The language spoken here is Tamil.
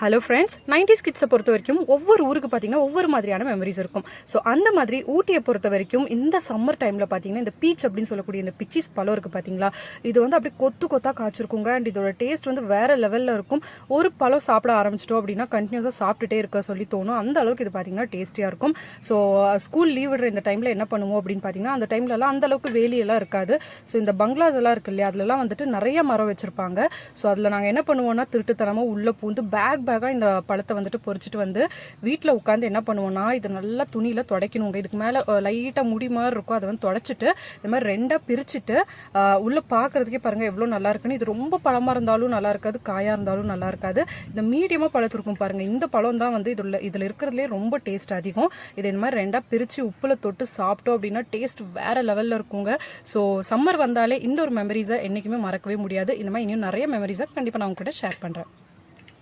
ஹலோ ஃப்ரெண்ட்ஸ் நைன்டிஸ் கிட்ஸை பொறுத்த வரைக்கும் ஒவ்வொரு ஊருக்கு பார்த்தீங்கன்னா ஒவ்வொரு மாதிரியான மெமரிஸ் இருக்கும். ஸோ அந்த மாதிரி ஊட்டியை பொறுத்த வரைக்கும் இந்த சம்மர் டைமில் பார்த்தீங்கன்னா இந்த பீச் அப்படின்னு சொல்லக்கூடிய இந்த பிச்சிஸ் பழம் இருக்குது பார்த்தீங்களா இது வந்து அப்படியே கொத்து கொத்தாக காய்ச்சிருக்குங்க. அண்ட் இதோட டேஸ்ட் வந்து வேறு லெவலில் இருக்கும். ஒரு பழம் சாப்பிட ஆரம்பிச்சிட்டோம் அப்படின்னா கண்டினியூஸாக சாப்பிட்டுட்டே இருக்க சொல்லி தோணும். அந்த அளவுக்கு இது பார்த்தீங்கன்னா டேஸ்டியாக இருக்கும். ஸோ ஸ்கூல் லீவ் விடுற இந்த டைமில் என்ன பண்ணுவோம் அப்படின்னு பார்த்தீங்கன்னா அந்த டைம்லலாம் அந்த அளவுக்கு வேலியெல்லாம் இருக்காது. ஸோ இந்த பங்களாஸ் எல்லாம் இருக்கு இல்லையா அதிலலாம் வந்துட்டு நிறைய மரம் வச்சுருப்பாங்க. ஸோ அதில் நாங்கள் என்ன பண்ணுவோம்னா திருட்டுத்தனமாக உள்ளே பூந்து பேக் பேக்காக இந்த பழத்தை வந்துட்டு பொறிச்சிட்டு வந்து வீட்டில் உட்காந்து என்ன பண்ணுவோம்னா இது நல்லா துணியில் துடைக்கணுங்க. இதுக்கு மேலே லைட்டாக முடி மாதிரி இருக்கும். அதை வந்து தொடச்சிட்டு இந்த மாதிரி ரெண்டாக பிரிச்சுட்டு உள்ளே பார்க்குறதுக்கே பார்க்கறதுக்கே பாருங்கள் எவ்வளோ நல்லா இருக்குன்னு. இது ரொம்ப பழமாக இருந்தாலும் நல்லா இருக்காது காயாக இருந்தாலும் நல்லா இருக்காது. இந்த மீடியமாக பழத்திருக்கும் பாருங்கள் இந்த பழம் தான் வந்து இதில் இதில் இருக்கிறதுலே ரொம்ப டேஸ்ட் அதிகம். இது இந்த மாதிரி ரெண்டாக பிரித்து உப்பில் தொட்டு சாப்பிட்டோம் அப்படின்னா டேஸ்ட் வேறு லெவலில் இருக்குங்க. ஸோ சம்மர் வந்தாலே இந்த ஒரு மெமரிஸை என்றைக்குமே மறக்கவே முடியாது. இந்த மாதிரி இன்னும் நிறைய மெமரிஸை கண்டிப்பாக நான் உங்ககிட்ட ஷேர் பண்ணுறேன்